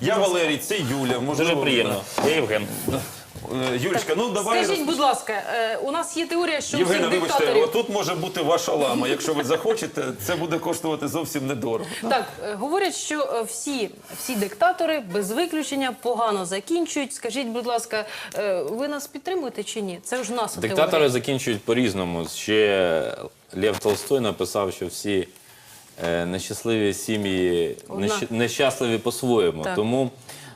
Я Валерій, це Юля. Можливо, Дуже приємно. Я Євген. Е, Юлечка, ну давай. Скажіть, будь ласка, е, у нас є теорія, що Євгена, всіх вибачте, диктаторів... отут може бути ваша лама. Якщо ви захочете, це буде коштувати зовсім недорого. Так, е, говорять, що е, всі, всі диктатори без виключення погано закінчують. Скажіть, будь ласка, е, ви нас підтримуєте чи ні? Це ж наша Диктатори теорія. закінчують по-різному. Ще Лев Толстой написав, що всі е, нещасливі сім'ї Одна. нещ- нещасливі по-своєму. Так. Тому,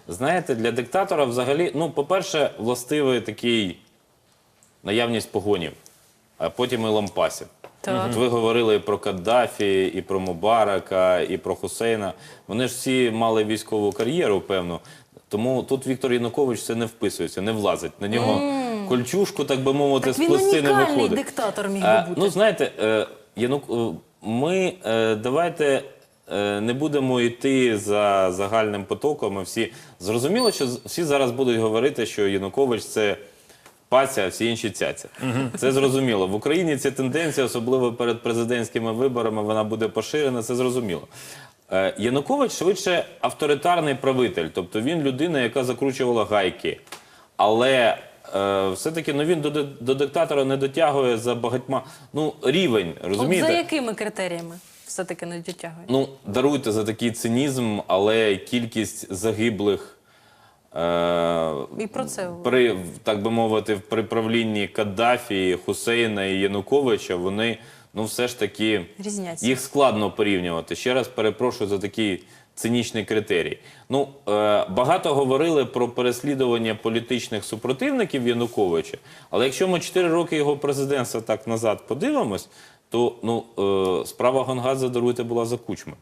знаєте, для диктатора взагалі, ну, по-перше, властивий такий наявність погонів, а потім і лампасів. Так. От ви говорили і про Каддафі, і про Мубарака, і про Хусейна. Вони ж всі мали військову кар'єру, певну. Тому тут Віктор Янукович це не вписується, не влазить. На нього кольчушку, так би мовити, Так з він плести не унікальний виходить. диктатор міг би бути. Ну, знаєте, е, Янук... е, ми е, давайте е, не будемо йти за загальним потоком. Ми всі зрозуміло, що всі зараз будуть говорити, що Янукович це. Паця, а всі інші цяця. Це зрозуміло. В Україні ця тенденція, особливо перед президентськими виборами, вона буде поширена, це зрозуміло. Е, Янукович швидше авторитарний правитель, тобто він людина, яка закручувала гайки. Але все-таки ну, він до, до диктатора не дотягує за багатьма. Ну, рівень, От розумієте? за якими критеріями все-таки не дотягують? Ну, даруйте за такий цинізм, але кількість загиблих. Е, І про це при, так би мовити, при правлінні Каддафі, Хусейна і Януковича, вони ну все ж таки Різняться. їх складно порівнювати. Ще раз перепрошую за такий цинічний критерій. Ну е, багато говорили про переслідування політичних супротивників Януковича, але якщо ми 4 роки його президентства так назад подивимось, то ну е, справа Гонгадзе, даруйте, була за кучми.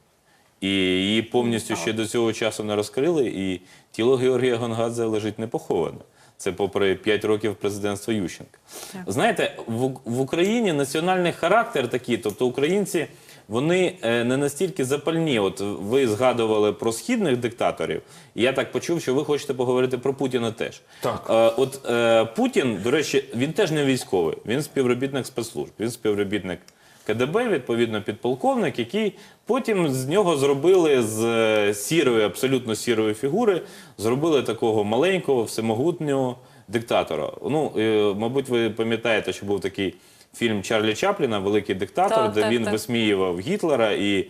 І її повністю ще до цього часу не розкрили, і тіло Георгія Гонгадзе лежить непоховане. Це попри 5 років президентства Ющенка. Знаєте, в, в Україні національний характер такий, тобто українці, вони е, не настільки запальні. От ви згадували про східних диктаторів, і я так почув, що ви хочете поговорити про Путіна теж. Так. Е, от е, Путін, до речі, він теж не військовий, він співробітник спецслужб, він співробітник КДБ, відповідно, підполковник, який потім з нього зробили з сірої, абсолютно сірої фігури, зробили такого маленького, всемогутнього диктатора. Ну, мабуть, ви пам'ятаєте, що був такий фільм Чарлі Чапліна Великий диктатор, Так, де так, він так. висміював Гітлера і.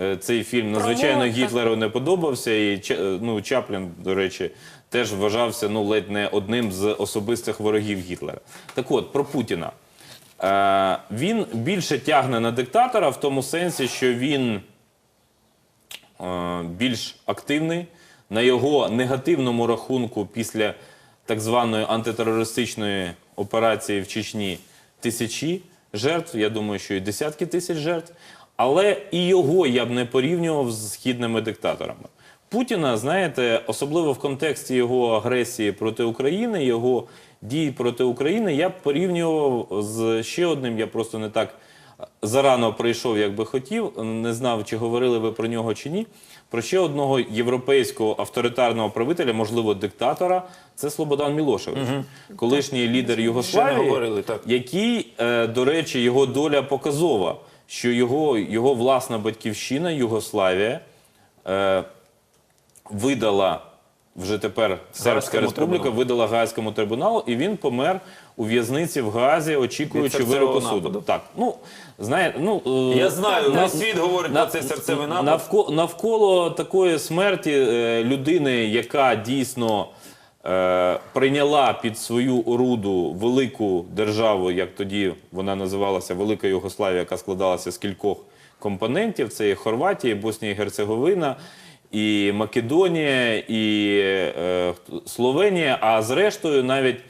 е, Цей фільм надзвичайно Гітлеру не подобався, і е, ну, Чаплін, до речі, теж вважався ну ледь не одним з особистих ворогів Гітлера. Так от про Путіна. Е, він більше тягне на диктатора в тому сенсі, що він е, більш активний на його негативному рахунку після так званої антитерористичної операції в Чечні тисячі жертв. Я думаю, що і десятки тисяч жертв. Але і його я б не порівнював з східними диктаторами. Путіна, знаєте, особливо в контексті його агресії проти України, його дій проти України, я б порівнював з ще одним. Я просто не так зарано прийшов, як би хотів. Не знав, чи говорили ви про нього чи ні. Про ще одного європейського авторитарного правителя, можливо, диктатора, це Слободан Мілошевич, колишній лідер Югославії, говорили, так. який, е, до речі, його доля показова, що його, його власна батьківщина Югославія е, видала вже тепер Сербська Республіка трибуналу. видала Гаазькому трибуналу, і він помер у в'язниці в Гаазі, очікуючи вироку суду. нападу. Так, ну знаєте, ну е, Я знаю, на- світ говорить про цей серцевий напад. Навколо, навколо такої смерті е, людини, яка дійсно е, прийняла під свою оруду велику державу, як тоді вона називалася Велика Югославія, яка складалася з кількох компонентів: це і Хорватія, і Боснія і Герцеговина. І Македонія, і е, Словенія, а зрештою навіть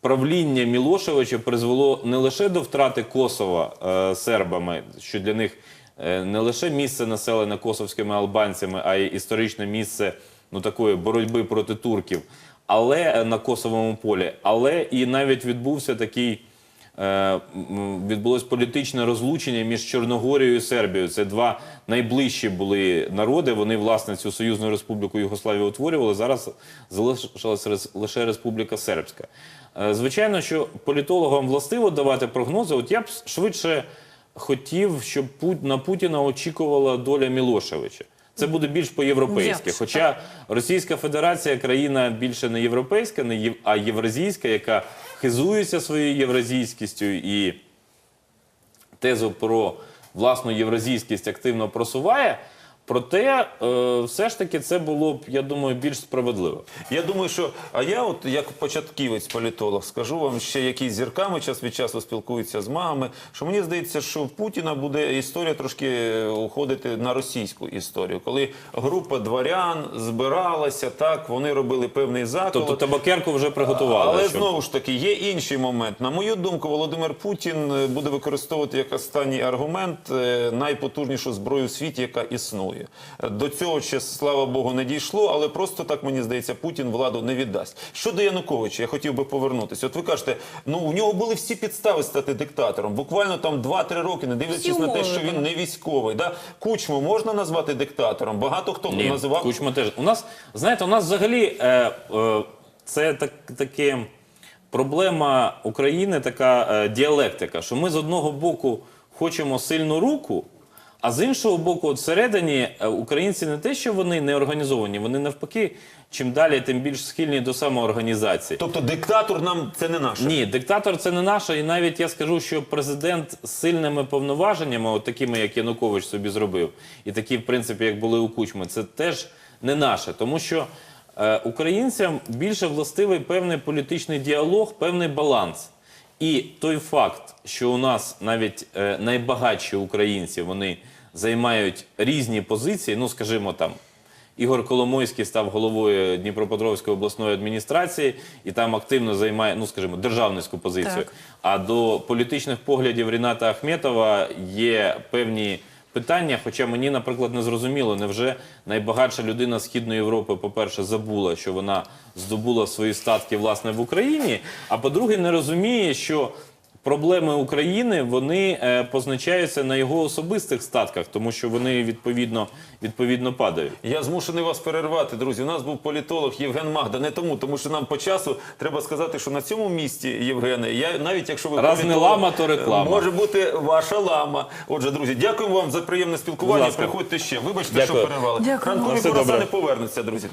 правління Мілошевича призвело не лише до втрати Косова е, сербами, що для них е, не лише місце населене косовськими албанцями, а й історичне місце ну, такої боротьби проти турків, але е, на косовому полі, але і навіть відбувся такий. Е, Відбулось політичне розлучення між Чорногорією і Сербією. Це два найближчі були народи. Вони власне цю союзну республіку Югославію утворювали. Зараз залишилася лише Республіка Сербська. Е, Звичайно, що політологам властиво давати прогнози. От я б швидше хотів, щоб на Путіна очікувала доля Мілошевича. Це буде більш по-європейськи. Хоча Російська Федерація країна більше не європейська, не єв- а євразійська, яка хизується своєю євразійськістю і тезу про власну євразійськість активно просуває. Проте, е, все ж таки, це було б, я думаю, більш справедливо. Я думаю, що а я, от як початківець політолог, скажу вам ще, які з зірками час від часу спілкуються з мамами. Що мені здається, що в Путіна буде історія трошки е, уходити на російську історію, коли група дворян збиралася, так вони робили певний заколот. Тобто табакерку вже приготували. Але щоб- знову ж таки є інший момент. На мою думку, Володимир Путін е, буде використовувати як останній аргумент е, найпотужнішу зброю в світі, яка існує. Е, До цього ще слава Богу не дійшло, але просто так мені здається, Путін владу не віддасть. Щодо Януковича, я хотів би повернутися. От ви кажете, ну у нього були всі підстави стати диктатором. Буквально там 2-3 роки, не дивлячись на те, що він не військовий. Да? Кучму можна назвати диктатором. Багато хто Ні, називав Кучма теж. У нас, знаєте, у нас взагалі е, е, це так, таке проблема України, така е, діалектика, що ми з одного боку хочемо сильну руку, а з іншого боку, от всередині е, українці не те, що вони не організовані, вони навпаки, чим далі, тим більш схильні до самоорганізації. Тобто диктатор нам це не наше. Ні, диктатор це не наше, і навіть я скажу, що президент з сильними повноваженнями, от такими, як Янукович собі зробив, і такі, в принципі, як були у Кучми, це теж не наше. Тому що е, українцям більше властивий певний політичний діалог, певний баланс. І той факт, що у нас навіть е, найбагатші українці вони займають різні позиції, ну скажімо там. Ігор Коломойський став головою Дніпропетровської обласної адміністрації і там активно займає, ну скажімо, державницьку позицію. Так. А до політичних поглядів Ріната Ахметова є певні питання. Хоча мені, наприклад, не зрозуміло, невже найбагатша людина Східної Європи, по-перше, забула, що вона здобула свої статки власне в Україні. А по-друге, не розуміє, що проблеми України вони е, позначаються на його особистих статках, тому що вони відповідно відповідно падають. Я змушений вас перервати, друзі. У нас був політолог Євген Магда. Не тому, тому що нам по часу треба сказати, що на цьому місці, Євгене, я навіть якщо ви Раз не лама, то реклама. Може бути ваша лама. Отже, друзі, дякуємо вам за приємне спілкування. Приходьте ще. Вибачте, Дякую. що перервали. Дякую. Ранкові все курасани добре. повернуться, друзі.